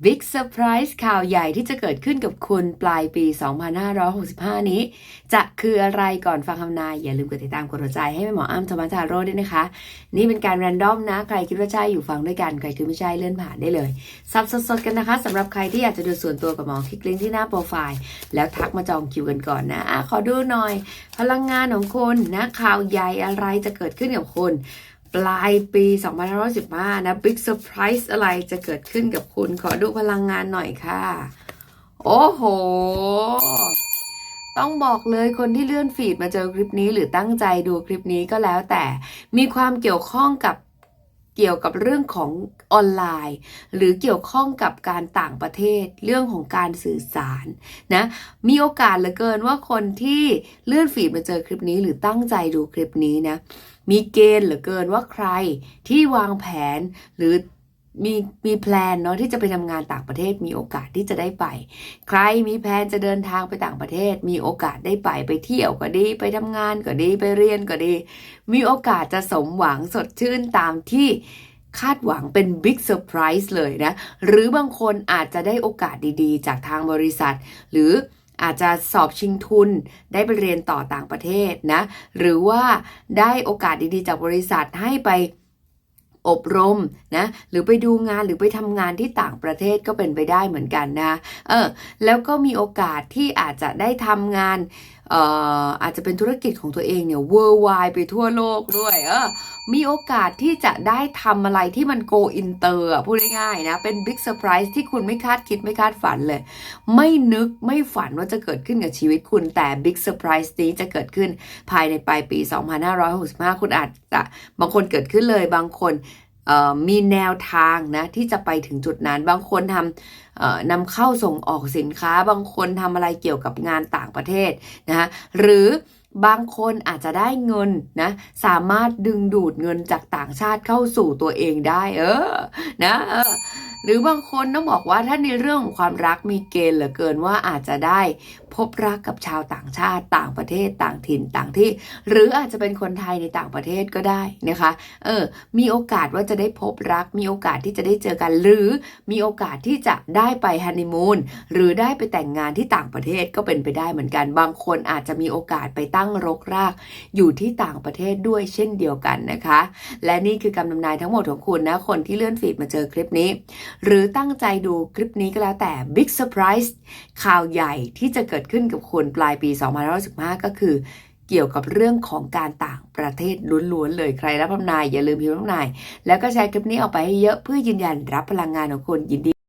Big Surprise ข่าวใหญ่ที่จะเกิดขึ้นกับคุณปลายปี 2565 นี้ จะคืออะไรก่อนฟังคำนาย อย่าลืมกดติดตามกดหัวใจให้แม่หมออ้ำธรรมทาโร่ด้วยนะคะ นี่เป็นการแรนดอมนะ ใครคิดว่าใช่อยู่ฟังด้วยกัน ใครคิดไม่ใช่เลื่อนผ่านได้เลยซับสดๆกันนะคะสำหรับใครที่อยากจะดูส่วนตัวกับหมอคลิกลิงก์ที่หน้าโปรไฟล์ แล้วทักมาจองคิวกันก่อนนะอะขอดูหน่อย พลังงานของคุณนะข่าวใหญ่อะไรจะเกิดขึ้นกับคุณ ปลายปี2515นะบิ๊กเซอร์ไพรส์อะไรจะเกิดขึ้นกับคุณ ขอดูพลังงานหน่อยค่ะ โอ้โห ต้องบอกเลยคนที่เลื่อนฟีดมาเจอคลิปนี้หรือตั้งใจดูคลิปนี้ก็แล้วแต่มีความเกี่ยวข้องกับ เกี่ยวกับเรื่องของออนไลน์ หรือเกี่ยวข้องกับการต่างประเทศเรื่องของการสื่อสารนะมีโอกาสเหลือเกินว่าคนที่เลื่อนฟีดมาเจอคลิปนี้หรือตั้งใจดูคลิปนี้นะมีเกณฑ์เหลือเกินว่าใครที่วางแผนหรือ มีมีแพลนเนาะที่จะไปทำงานต่างประเทศมีโอกาสที่จะได้ไป ใครมีแพลนจะเดินทางไปต่างประเทศ มีโอกาสได้ไปไปเที่ยวก็ดี ไปทำงานก็ดีไปเรียนก็ดี มีโอกาสจะสมหวังสดชื่นตามที่คาดหวังเป็นบิ๊กเซอร์ไพรส์เลยนะ หรือบางคนอาจจะได้โอกาสดีๆ จากทางบริษัท หรืออาจจะสอบชิงทุนได้ไปเรียนต่อต่างประเทศนะ หรือว่าได้โอกาสดีๆ จากบริษัทให้ไป อบรมนะหรือไปดูงานหรือไปทำงานที่ต่างประเทศก็เป็นไปได้เหมือนกันนะเออแล้วก็มีโอกาสที่อาจจะได้ทำงาน อาจจะเป็นธุรกิจของตัวเองเนี่ย worldwide ไปทั่วโลกด้วยเออมีโอกาสที่จะได้ทำอะไรที่มัน go inter อะพูดง่ายๆนะ เป็น big surprise ที่คุณไม่คาดคิดไม่คาดฝันเลย ไม่นึกไม่ฝันว่าจะเกิดขึ้นกับชีวิตคุณแต่ big surprise นี้จะเกิดขึ้นภายในปลายปี 2565 คุณอาจจะบางคนเกิดขึ้นเลยบางคน มีแนวทางนะที่จะไปถึงจุดนั้น บางคนทำนำเข้าส่งออกสินค้า บางคนทำอะไรเกี่ยวกับงานต่างประเทศนะคะหรือบางคนอาจจะได้เงินนะสามารถดึงดูดเงินจากต่างชาติเข้าสู่ตัวเองได้ เออนะเหรือบางคนต้องบอกว่าถ้าในเรื่องของความรักมีเกณฑ์เหลือเกินว่าอาจจะได้พบรักกับชาวต่างชาติต่างประเทศต่างถิ่นต่างที่ หรืออาจจะเป็นคนไทยในต่างประเทศก็ได้นะคะ เออ มีโอกาสว่าจะได้พบรัก มีโอกาสที่จะได้เจอกัน หรือมีโอกาสที่จะได้ไปฮันนีมูนหรือได้ไปแต่งงานที่ต่างประเทศก็เป็นไปได้เหมือนกัน บางคนอาจจะมีโอกาสไปตั้งรกราก อยู่ที่ต่างประเทศด้วยเช่นเดียวกันนะคะ และนี่คือคำนำนายทั้งหมดของคุณนะคนที่เลื่อนฟีดมาเจอคลิปนี้หรือตั้งใจดูคลิปนี้ก็แล้วแต่ Big Surprise ข่าวใหญ่ที่จะเกิดขึ้นกับคุณปลายปี2515 ก็คือเกี่ยวกับเรื่องของการต่างประเทศล้วนๆเลยใครรับพนายอย่าลืมพิมพ์พำนายแล้วก็แชร์คลิปนี้ออกไปให้เยอะเพื่อยืนยันรับพลังงานของคุณยินดี